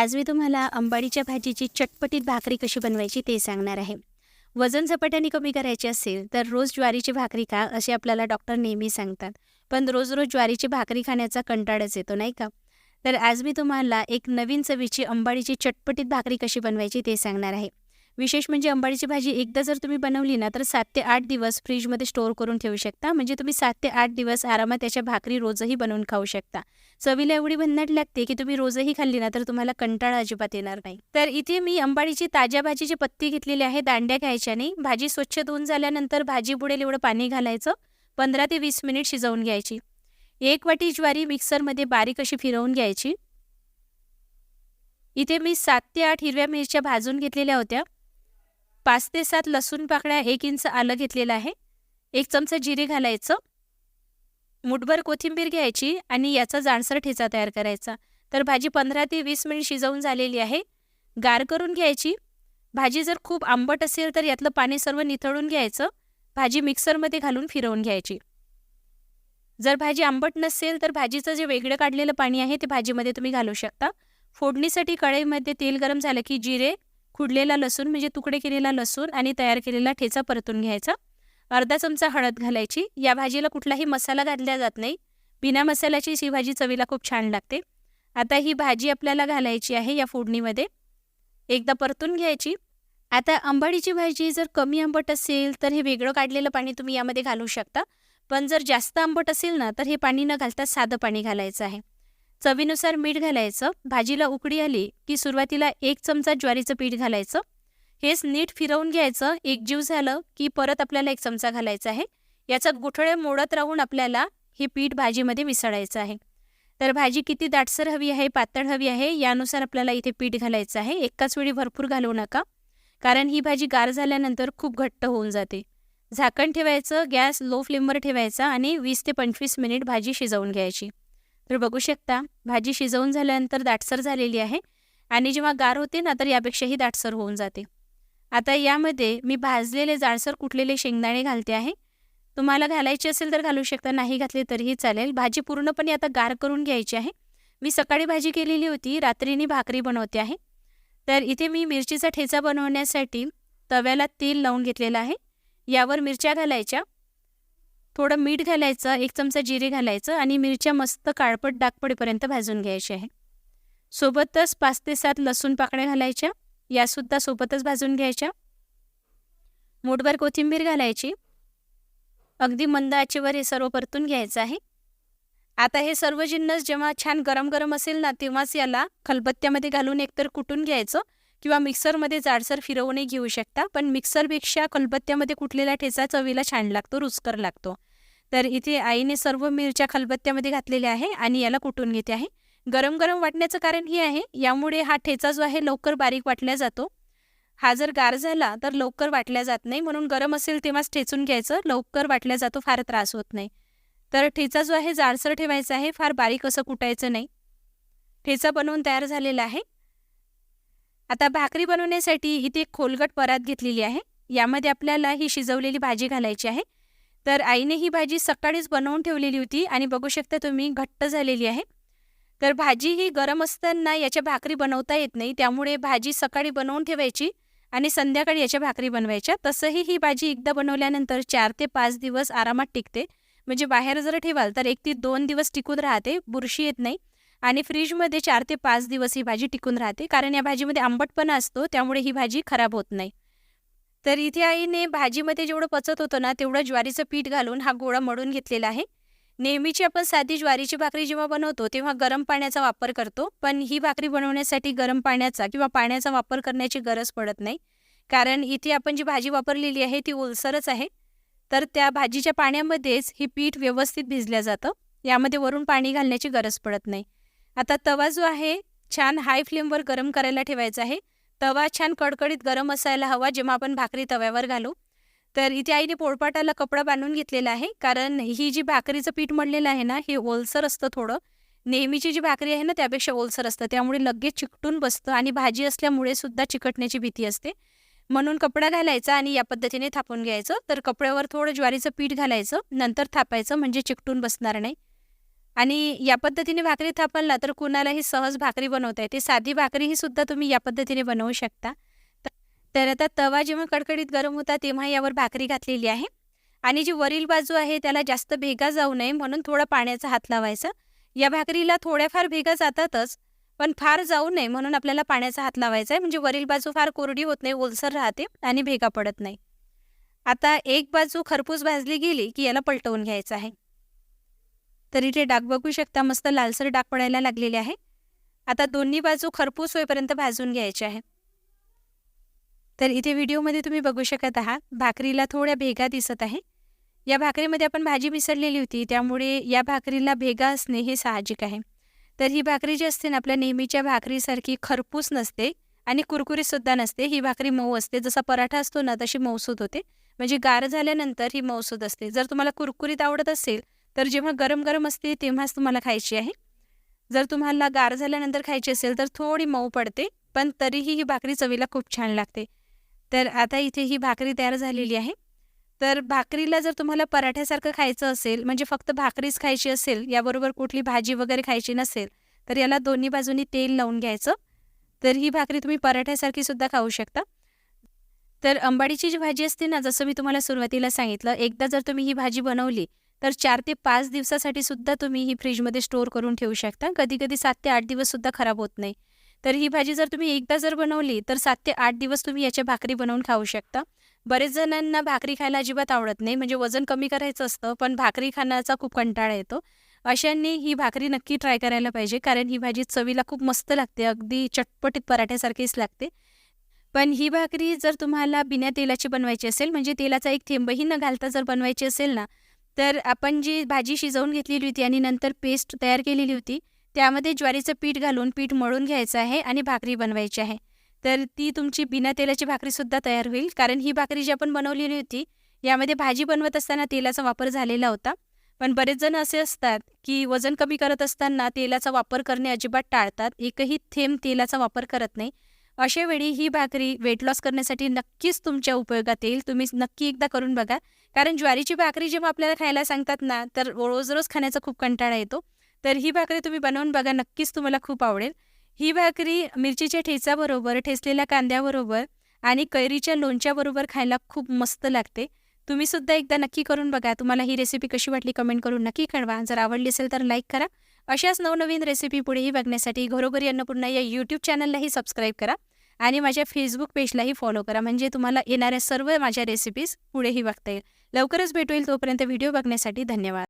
आज मी तुम्हाला अंबाडीच्या भाजीची चटपटीत भाकरी कशी बनवायची ते सांगणार आहे. वजन झपाट्याने कमी करायचे असेल तर रोज ज्वारीची भाकरी खा असे आपल्याला डॉक्टर नेहमी सांगतात. पण रोज रोज ज्वारीची भाकरी खाण्याचा कंटाळाच येतो नाही का? तर आज मी तुम्हाला एक नवीन चवीची अंबाडीची चटपटीत भाकरी कशी बनवायची ते सांगणार आहे. विशेष म्हणजे अंबाडीची भाजी एकदा जर तुम्ही बनवली ना तर सात ते आठ दिवस फ्रीजमध्ये स्टोअर करून ठेवू शकता. म्हणजे तुम्ही सात ते आठ दिवस आरामात त्याच्या भाकरी रोजही बनवून खाऊ शकता. चवीला एवढी भन्नाट लागते की तुम्ही रोजही खाल्ली ना तर तुम्हाला कंटाळा अजिबात येणार नाही. तर इथे मी अंबाडीची ताज्या भाजीची पत्ती घेतलेली आहे दांड्या घ्यायच्या नाही भाजी स्वच्छ धुवून झाल्यानंतर भाजी बुडेल एवढं पाणी घालायचं. पंधरा ते वीस मिनिट शिजवून घ्यायची. एक वाटी ज्वारी मिक्सरमध्ये बारीक अशी फिरवून घ्यायची. इथे मी सात ते आठ हिरव्या मिरच्या भाजून घेतलेल्या होत्या. पाच ते सात लसूण पाकळ्या एक इंच आलं घेतलेलं आहे. एक चमचा जिरे घालायचं. मुठभर कोथिंबीर घ्यायची आणि याचा जाणसर ठेचा तयार करायचा. तर भाजी पंधरा ते वीस मिनिट शिजवून झालेली आहे. गार करून घ्यायची. भाजी जर खूप आंबट असेल तर यातलं पाणी सर्व निथळून घ्यायचं. भाजी मिक्सरमध्ये घालून फिरवून घ्यायची. जर भाजी आंबट नसेल तर भाजीचं जे वेगळं काढलेलं पाणी आहे ते भाजीमध्ये तुम्ही घालू शकता. फोडणीसाठी कढईमध्ये तेल गरम झालं की जिरे कुडलेला लसूण म्हणजे तुकडे केलेला लसूण आणि तयार केलेला ठेचा परतून घ्यायचा. अर्धा चमचा हळद घालायची. या भाजीला कुठलाही मसाला घातला जात नाही. बिना मसाल्याची ही भाजी चवीला खूप छान लागते. आता ही भाजी आपल्याला घालायची आहे या फोडणीमध्ये. एकदा परतून घ्यायची. आता आंबाडीची भाजी जर कमी आंबट असेल तर हे वेगळं काढलेलं पाणी तुम्ही यामध्ये घालू शकता. पण जर जास्त आंबट असेल ना तर हे पाणी न घालता साधं पाणी घालायचं आहे. चवीनुसार मीठ घालायचं. भाजीला उकडी आली की सुरुवातीला एक चमचा ज्वारीचं पीठ घालायचं. हेच नीट फिरवून घ्यायचं. एकजीव झालं की परत आपल्याला एक चमचा घालायचा आहे. याचा गुठळे मोडत राहून आपल्याला हे पीठ भाजीमध्ये मिसळायचं आहे. तर भाजी किती दाटसर हवी आहे पातळ हवी आहे यानुसार आपल्याला इथे पीठ घालायचं आहे. एकाच वेळी भरपूर घालवू नका कारण ही भाजी गार झाल्यानंतर खूप घट्ट होऊन जाते. झाकण ठेवायचं गॅस लो फ्लेमवर ठेवायचा आणि वीस ते पंचवीस मिनिट भाजी शिजवून घ्यायची. तर बघू शकता भाजी शिजवून झाल्यानंतर दाटसर झालेली आहे आणि जेव्हा गार होते ना तर यापेक्षाही दाटसर होऊन जाते. आता यामध्ये मी भाजलेले जाडसर कुटलेले शेंगदाणे घालते आहे. तुम्हाला घालायचे असेल तर घालू शकता नाही घातले तरीही चालेल. भाजी पूर्णपणे आता गार करून घ्यायची आहे. मी सकाळी भाजी केलेली होती रात्रीने भाकरी बनवते आहे. तर इथे मी मिरचीचा ठेचा बनवण्यासाठी तव्याला तेल लावून घेतलेलं आहे. यावर मिरच्या घालायच्या. थोडं मीठ घालायचं एक चमचा जिरे घालायचं आणि मिरच्या मस्त काळपट डागपडीपर्यंत भाजून घ्यायची आहे. सोबतच पाच ते सात लसूण पाकळ्या घालायच्या यासुद्धा सोबतच भाजून घ्यायच्या. मोठभर कोथिंबीर घालायची. अगदी मंद आचेवर हे सर्व परतून घ्यायचं आहे. आता हे सर्व जिन्नस जेव्हा छान गरम गरम असेल ना तेव्हाच याला खलबत्त्यामध्ये घालून एकतर कुटून घ्यायचं किंवा मिक्सरमध्ये जाडसर फिरवूनही घेऊ शकता. पण मिक्सरपेक्षा खलबत्त्यामध्ये कुटलेला ठेचा चवीला छान लागतो रुचकर लागतो. तर इथे आईने सर्व मिरच्या खलबत्त्यामध्ये घातलेल्या आहे आणि याला कुटून घेते आहे. गरम गरम वाटण्याचं कारण हे आहे यामुळे हा ठेचा जो आहे लवकर बारीक वाटला जातो. हा जर गार झाला तर लवकर वाटल्या जात नाही म्हणून गरम असेल तेव्हाच ठेचून घ्यायचं लवकर वाटल्या जातो फार त्रास होत नाही. तर ठेचा जो आहे जाडसर ठेवायचा आहे फार बारीक असं कुटायचं नाही. ठेचा बनवून तयार झालेला आहे. आता भाकरी बनवण्यासाठी इथे खोलगट परात घेतलेली आहे. यामध्ये आपल्याला ही शिजवलेली भाजी घालायची आहे. तर आईने ही भाजी सकाळीच बनवून ठेवलेली होती आणि बघू शकता तुम्ही घट्ट झालेली आहे. तर भाजी ही गरम असताना याच्या भाकरी बनवता येत नाही त्यामुळे भाजी सकाळी बनवून ठेवायची आणि संध्याकाळी याच्या भाकरी बनवायच्या. तसंही ही भाजी एकदा बनवल्यानंतर चार ते पाच दिवस आरामात टिकते. म्हणजे बाहेर जर ठेवाल तर एक ते दोन दिवस टिकून राहते बुरशी येत नाही. आणि फ्रीजमध्ये चार ते पाच दिवस ही भाजी टिकून राहते कारण या भाजीमध्ये आंबटपणा असतो त्यामुळे ही भाजी खराब होत नाही. तर इथे आईने भाजीमध्ये जेवढं पचत होतं ना तेवढं ज्वारीचं पीठ घालून हा गोळा मळून घेतलेला आहे. नेहमीची आपण साधी ज्वारीची भाकरी जेव्हा बनवतो तेव्हा गरम पाण्याचा वापर करतो. पण ही भाकरी बनवण्यासाठी गरम पाण्याचा किंवा पाण्याचा वापर करण्याची गरज पडत नाही. कारण इथे आपण जी भाजी वापरलेली आहे ती ओलसरच आहे. तर त्या भाजीच्या पाण्यामध्येच ही पीठ व्यवस्थित भिजल्या जातं. यामध्ये वरून पाणी घालण्याची गरज पडत नाही. आता तवा जो आहे छान हाय फ्लेमवर गरम करायला ठेवायचा आहे. तवा छान कडकडीत गरम असायला हवा जेव्हा आपण भाकरी तव्यावर घालू. तर इथे आईने पोळपाटाला कपडा बांधून घेतलेला आहे. कारण ही जी भाकरीचं पीठ मळलेलं आहे ना हे ओलसर असतं थोडं. नेहमीची जी भाकरी आहे ना त्यापेक्षा ओलसर असतं. त्यामुळे लगेच चिकटून बसतं आणि भाजी असल्यामुळे सुद्धा चिकटण्याची भीती असते. म्हणून कपडा घालायचा आणि या पद्धतीने थापून घ्यायचं. तर कपड्यावर थोडं ज्वारीचं पीठ घालायचं. नंतर थापायचं म्हणजे चिकटून बसणार नाही. आणि या पद्धतीने भाकरी थापणला तर कुणालाही सहज भाकरी बनवता येते. साधी भाकरीही सुद्धा तुम्ही या पद्धतीने बनवू शकता. तर आता तवा जेव्हा कडकडीत गरम होता तेव्हा यावर भाकरी घातलेली आहे. आणि जी वरील बाजू आहे त्याला जास्त भेगा जाऊ नये म्हणून थोडा पाण्याचा हात लावायचा. या भाकरीला थोड्याफार भेगा जातातच पण फार जाऊ नये म्हणून आपल्याला पाण्याचा हात लावायचा आहे. म्हणजे वरील बाजू फार कोरडी होत नाही ओलसर राहते आणि भेगा पडत नाही. आता एक बाजू खरपूस भाजली गेली की याला पलटवून घ्यायचं आहे. तर इथे डाग बघू शकता मस्त लालसर डाग पडायला लागलेले आहे. आता दोन्ही बाजू खरपूस होईपर्यंत भाजून घ्यायचे आहे. तर इथे व्हिडिओमध्ये तुम्ही बघू शकत आहात भाकरीला थोड्या भेगा दिसत आहे. या भाकरीमध्ये आपण भाजी मिसळलेली होती त्यामुळे या भाकरीला भेगा असणे हे साहजिक आहे. तर ही भाकरी जी असते ना आपल्या नेहमीच्या भाकरीसारखी खरपूस नसते आणि कुरकुरीसुद्धा नसते. ही भाकरी मऊ असते. जसा पराठा असतो ना तशी मऊसूद होते. म्हणजे गार झाल्यानंतर ही मऊसूद असते. जर तुम्हाला कुरकुरीत आवडत असेल तर जेव्हा गरम गरम असते तेव्हाच तुम्हाला खायची आहे. जर तुम्हाला गार झाल्यानंतर खायची असेल तर थोडी मऊ पडते पण तरीही ही भाकरी चवीला खूप छान लागते. तर आता इथे ही भाकरी तयार झालेली आहे. तर भाकरीला जर तुम्हाला पराठ्यासारखं खायचं असेल म्हणजे फक्त भाकरीच खायची असेल याबरोबर कुठली भाजी वगैरे खायची नसेल तर याला दोन्ही बाजूनी तेल लावून घ्यायचं. तर ही भाकरी तुम्ही पराठ्यासारखी सुद्धा खाऊ शकता. तर अंबाडीची जी भाजी असते ना जसं मी तुम्हाला सुरुवातीला सांगितलं एकदा जर तुम्ही ही भाजी बनवली तर चार ते पाच दिवसासाठी सुद्धा तुम्ही ही फ्रीजमध्ये स्टोअर करून ठेवू शकता. कधी कधी सात ते आठ दिवस सुद्धा खराब होत नाही. तर ही भाजी जर तुम्ही एकदा जर बनवली तर सात ते आठ दिवस तुम्ही याच्या भाकरी बनवून खाऊ शकता. बरेच जणांना भाकरी खायला अजिबात आवडत नाही. म्हणजे वजन कमी करायचं असतं पण भाकरी खाण्याचा खूप कंटाळा येतो. अशांनी ही भाकरी नक्की ट्राय करायला पाहिजे कारण ही भाजी चवीला खूप मस्त लागते. अगदी चटपटीत पराठ्यासारखीच लागते. पण ही भाकरी जर तुम्हाला बिना तेलाची बनवायची असेल म्हणजे तेलाचा एक थेंबही न घालता जर बनवायची असेल ना तर आपण जी भाजी शिजवून घेतलेली होती आणि नंतर पेस्ट तयार केलेली होती त्यामध्ये ज्वारीचं पीठ घालून पीठ मळून घ्यायचं आहे आणि भाकरी बनवायची आहे. तर ती तुमची बिना तेलाची भाकरीसुद्धा तयार होईल कारण ही भाकरी जी आपण बनवलेली होती यामध्ये भाजी बनवत असताना तेलाचा वापर झालेला होता. पण बरेच जण असे असतात की वजन कमी करत असताना तेलाचा वापर करणे अजिबात टाळतात. एकही थेंब तेलाचा वापर करत नाही. अशा वेळी ही भाकरी वेट लॉस करण्यासाठी नक्कीच तुमच्या उपयोगात येईल. तुम्ही नक्की एकदा करून बघा. कारण ज्वारीची भाकरी जेव्हा आपल्याला खायला सांगतात ना तर रोज रोज खाण्याचा खूप कंटाळा येतो. तर ही भाकरी तुम्ही बनवून बघा नक्कीच तुम्हाला खूप आवडेल. ही भाकरी मिरचीच्या ठेचाबरोबर ठेचलेल्या कांद्याबरोबर आणि कैरीच्या लोणच्याबरोबर खायला खूप मस्त लागते. तुम्ही सुद्धा एकदा नक्की करून बघा. तुम्हाला ही रेसिपी कशी वाटली कमेंट करून नक्की कळवा. जर आवडली असेल तर लाईक करा. अशाच नवनवीन रेसिपी पुढेही बघण्यासाठी घरोघरी अन्नपूर्णा या यूट्यूब चॅनललाही सबस्क्राईब करा आणि माझ्या फेसबुक पेजलाही फॉलो करा. म्हणजे तुम्हाला येणाऱ्या सर्व माझ्या रेसिपीज पुढेही बघता येईल. लवकरच भेटू येईल तोपर्यंत व्हिडिओ बघण्यासाठी धन्यवाद.